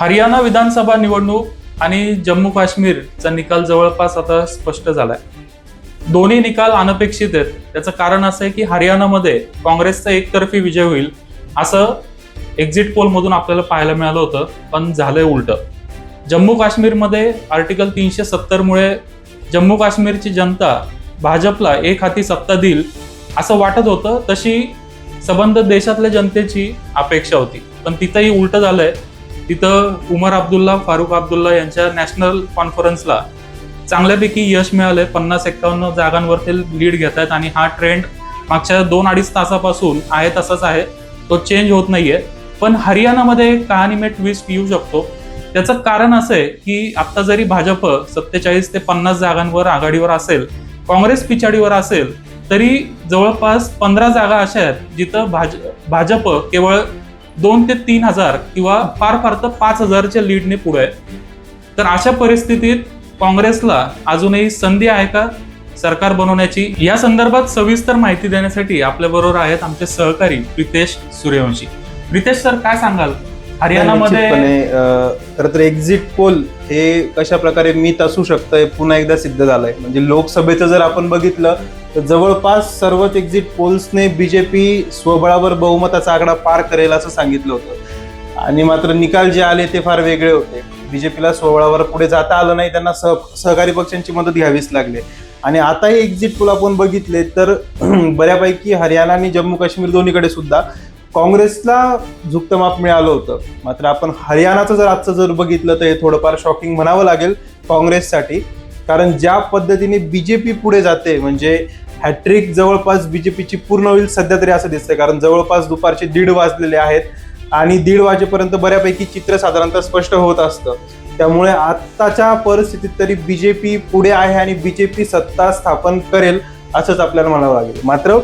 हरियाणा विधानसभा निवडणूक आणि जम्मू काश्मीरचा निकाल जवळपास आता स्पष्ट झालाय. दोन्ही निकाल अनपेक्षित आहेत. त्याचं कारण असं आहे की हरियाणामध्ये काँग्रेसचा एकतर्फी विजय होईल असं एक्झिट पोलमधून आपल्याला पाहायला मिळालं होतं पण झालंय उलट. जम्मू काश्मीरमध्ये आर्टिकल तीनशे सत्तरमुळे जम्मू काश्मीरची जनता भाजपला एक हाती सत्ता देईल असं वाटत होतं तशी संबंध देशातल्या जनतेची अपेक्षा होती. पण तिथंही उलटं झालंय. तिथं उमर अब्दुल्ला फारुख अब्दुल्ला यांच्या नॅशनल कॉन्फरन्सला चांगल्यापैकी यश मिळालंय. पन्नास एक्कावन्न जागांवर ते लीड घेत आहेत आणि हा ट्रेंड मागच्या दोन अडीच तासापासून आहे तसाच आहे. तो चेंज होत नाहीये. पण हरियाणामध्ये कहाणी कहाणीमे ट्विस्ट येऊ शकतो. त्याचं कारण असं आहे की आत्ता जरी भाजप सत्तेचाळीस ते पन्नास जागांवर आघाडीवर असेल काँग्रेस पिछाडीवर असेल तरी जवळपास पंधरा जागा अशा आहेत जिथं भाज भाजप केवळ दोन ते तीन हजार किंवा फार फार तर पाच हजारच्या लीडने पुढे आहे तर अशा परिस्थितीत काँग्रेसला अजूनही संधी आहे का सरकार बनवण्याची? या संदर्भात सविस्तर माहिती देण्यासाठी आपल्या बरोबर आहेत आमचे सहकारी प्रितेश सूर्यवंशी. प्रितेश सर काय सांगाल? हरियाणामध्ये निश्चितपणे, अं, खरं तर एक्झिट पोल हे कशा प्रकारे मीत असू शकतंय पुन्हा एकदा सिद्ध झालंय. म्हणजे लोकसभेचं जर आपण बघितलं तर जवळपास सर्वच एक्झिट पोल्सने बीजेपी स्वबळावर बहुमताचा आकडा पार करेल असं सांगितलं होतं. आणि मात्र निकाल जे आले ते फार वेगळे होते. बीजेपीला स्वबळावर पुढे जाता आलं नाही त्यांना सह सहकारी पक्षांची मदत घ्यावीच लागली. आणि आता हे एक्झिट पोल आपण बघितले तर बऱ्यापैकी हरियाणा आणि जम्मू काश्मीर दोन्हीकडे सुद्धा काँग्रेसला झुकतं माप मिळालं होतं. मात्र आपण हरियाणाचं जर आजचं जर बघितलं तर हे थोडंफार शॉकिंग म्हणावं लागेल काँग्रेससाठी. कारण ज्या पद्धतीने बीजेपी पुढे जाते म्हणजे हॅट्रिक जवळपास बीजेपीची पूर्ण होईल सध्या तरी असं दिसतंय. कारण जवळपास दुपारचे दीड वाजलेले आहेत आणि दीड वाजेपर्यंत बऱ्यापैकी चित्र साधारणतः स्पष्ट होत असतं. त्यामुळे आत्ताच्या परिस्थितीत तरी बीजेपी पुढे आहे आणि बीजेपी सत्ता स्थापन करेल असंच आपल्याला म्हणावं लागेल. मात्र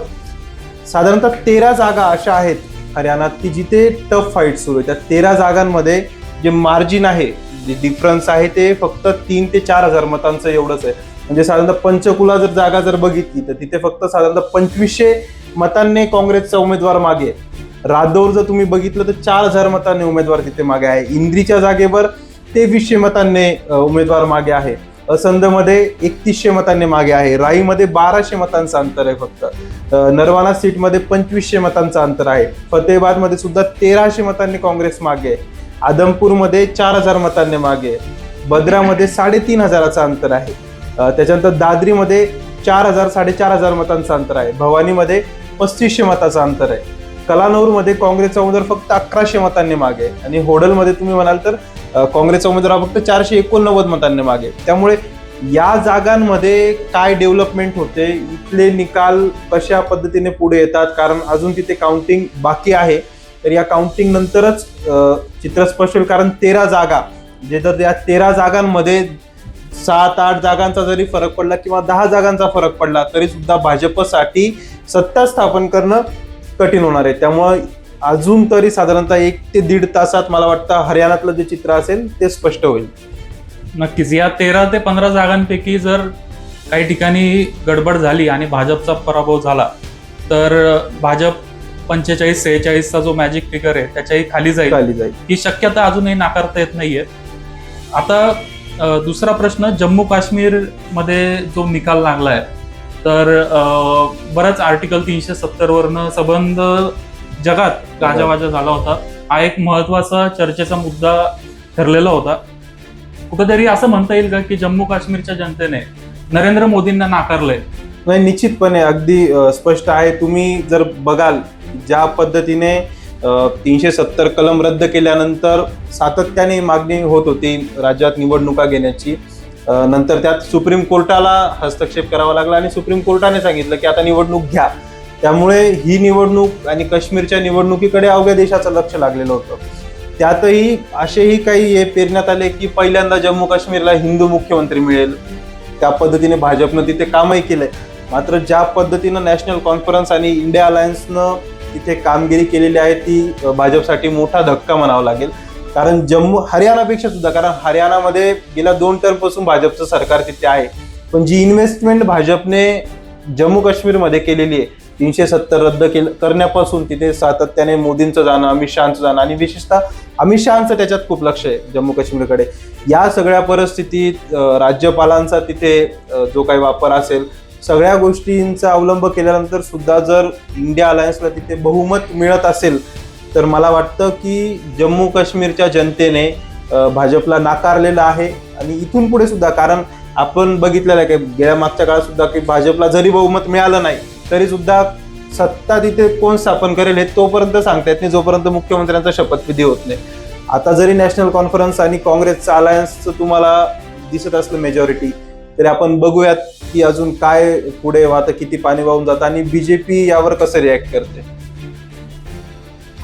साधारणतः तेरा जागा अशा आहेत हरियाणात की जिथे टफ फाईट सुरू आहे. त्या तेरा जागांमध्ये जे मार्जिन आहे जे डिफरन्स आहे ते फक्त तीन ते चार हजार मतांचं एवढंच आहे. म्हणजे साधारणतः पंचकुला जर जागा जर बघितली तर तिथे फक्त साधारणतः पंचवीसशे मतांनी काँग्रेसचा उमेदवार मागे रादौर जर तुम्ही बघितलं तर चार हजार मतांनी उमेदवार तिथे मागे आहे. इंद्रीच्या जागेवर तेवीसशे मतांनी उमेदवार मागे आहे. असंधमध्ये एकतीसशे मतांनी मागे आहे. राईमध्ये बाराशे मतांचं अंतर आहे फक्त. नरवाना सीटमध्ये पंचवीसशे मतांचं अंतर आहे. फतेहबादमध्ये सुद्धा तेराशे मतांनी काँग्रेस मागे आहे. आदमपूरमध्ये चार हजार मतांनी मागे बद्रामध्ये साडेतीन हजाराचं अंतर आहे. त्याच्यानंतर दादरीमध्ये चार हजार साडेचार हजार मतांचं अंतर आहे. भवानीमध्ये पस्तीसशे मताचं अंतर आहे. कलानौरमध्ये काँग्रेसचा उमेदवार फक्त अकराशे मतांनी मागे आणि होडलमध्ये तुम्ही म्हणाल तर काँग्रेसचा उमेदवार हा फक्त चारशे एकोणनव्वद मतांनी मागे त्यामुळे या जागांमध्ये काय डेव्हलपमेंट होते इथले निकाल कशा पद्धतीने पुढे येतात कारण अजून तिथे काउंटिंग बाकी आहे. तर या काउंटिंग नंतरच चित्र स्पष्ट होईल कारण तेरा जागा जे तर या तेरा जागांमध्ये सात आठ जागांचा जरी फरक पडला किंवा दहा जागांचा फरक पडला तरी सुद्धा भाजपसाठी सत्ता स्थापन करणं कठीण होणार आहे. त्यामुळं अजून तरी साधारणतः एक ते दीड तासात मला वाटतं हरियाणातलं जे चित्र असेल ते स्पष्ट होईल. नक्कीच. या तेरा ते पंधरा जागांपैकी जर काही ठिकाणी गडबड झाली आणि भाजपचा पराभव झाला तर भाजप पंचेचाळीस सेहेचाळीसचा जो मॅजिक फिगर आहे त्याच्याही खाली जाईल. खाली जाईल. ही शक्यता अजूनही नाकारता येत नाहीये. आता दुसरा प्रश्न जम्मू काश्मीरमध्ये जो निकाल लागलाय तर बराच आर्टिकल तीनशे सत्तर वरनं संबंध जगात गाजावाजा झाला होता. हा एक महत्त्वाचा चर्चेचा मुद्दा ठरलेला होता. कुठेतरी असं म्हणता येईल का की जम्मू काश्मीरच्या जनतेने नरेंद्र मोदींना नाकारलंय? नाही निश्चितपणे अगदी स्पष्ट आहे. तुम्ही जर बघाल ज्या पद्धतीने तीनशे सत्तर कलम रद्द केल्यानंतर सातत्याने मागणी होत होती राज्यात निवडणुका घेण्याची. नंतर त्यात सुप्रीम कोर्टाला हस्तक्षेप करावा लागला आणि सुप्रीम कोर्टाने सांगितलं की आता निवडणूक घ्या. त्यामुळे ही निवडणूक आणि काश्मीरच्या निवडणुकीकडे अवघ्या देशाचं लक्ष लागलेलं होतं. त्यातही असेही काही हे पेरण्यात आले की पहिल्यांदा जम्मू काश्मीरला हिंदू मुख्यमंत्री मिळेल. त्या पद्धतीने भाजपनं तिथे कामही केलंय. मात्र ज्या पद्धतीनं नॅशनल कॉन्फरन्स आणि इंडिया अलायन्सनं तिथे कामगिरी केलेली आहे ती भाजपसाठी मोठा धक्का म्हणावा लागेल. कारण जम्मू हरियाणापेक्षा सुद्धा कारण हरियाणामध्ये गेल्या दोन टर्मपासून भाजपचं सरकार तिथे आहे. पण जी इन्व्हेस्टमेंट भाजपने जम्मू काश्मीरमध्ये केलेली आहे तीनशे सत्तर रद्द केलं करण्यापासून तिथे सातत्याने मोदींचं जाणं अमित शहाचं जाणं आणि विशेषतः अमित शहाचं त्याच्यात खूप लक्ष आहे जम्मू काश्मीरकडे. या सगळ्या परिस्थितीत राज्यपालांचा तिथे जो काही वापर असेल सगळ्या गोष्टींचा अवलंब केल्यानंतर सुद्धा जर इंडिया अलायन्सला तिथे बहुमत मिळत असेल तर मला वाटतं की जम्मू काश्मीरच्या जनतेने भाजपला नाकारलेलं आहे आणि इथून पुढे सुद्धा कारण आपण बघितलेलं आहे की गेल्या मागच्या काळात सुद्धा की भाजपला जरी बहुमत मिळालं नाही तरी सुद्धा सत्ता तिथे कोण स्थापन करेल हे तोपर्यंत सांगता येत नाही जोपर्यंत मुख्यमंत्र्यांचा शपथविधी होत नाही. आता जरी नॅशनल कॉन्फरन्स आणि काँग्रेसचं अलायन्सचं तुम्हाला दिसत असलं मेजॉरिटी तरी आपण बघूयात की अजून काय पुढे वाहतं किती पाणी वाहून जातं आणि बी जे पी यावर कसं रिॲक्ट करते.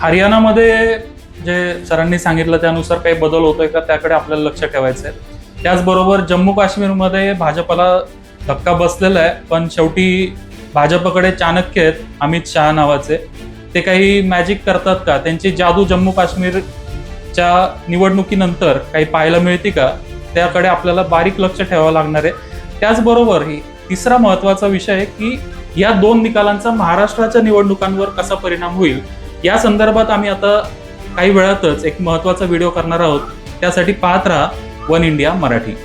हरियाणामध्ये जे सरांनी सांगितलं त्यानुसार काही बदल होतोय का त्याकडे आपल्याला लक्ष ठेवायचं आहे त्याचबरोबर जम्मू काश्मीरमध्ये भाजपला धक्का बसलेला आहे पण शेवटी भाजपकडे चाणक्य आहेत अमित शहा नावाचे. ते काही मॅजिक करतात का? त्यांची जादू जम्मू काश्मीरच्या निवडणुकीनंतर काही पाहायला मिळते का? त्याकडे आपल्याला बारीक लक्ष ठेवावं लागणार आहे. त्याचबरोबर ही तिसरा महत्त्वाचा विषय आहे की या दोन निकालांचा महाराष्ट्राच्या निवडणुकांवर कसा परिणाम होईल? या संदर्भात आम्ही आता काही वेळातच एक महत्त्वाचा व्हिडिओ करणार आहोत. त्यासाठी पाहत राहा वन इंडिया मराठी.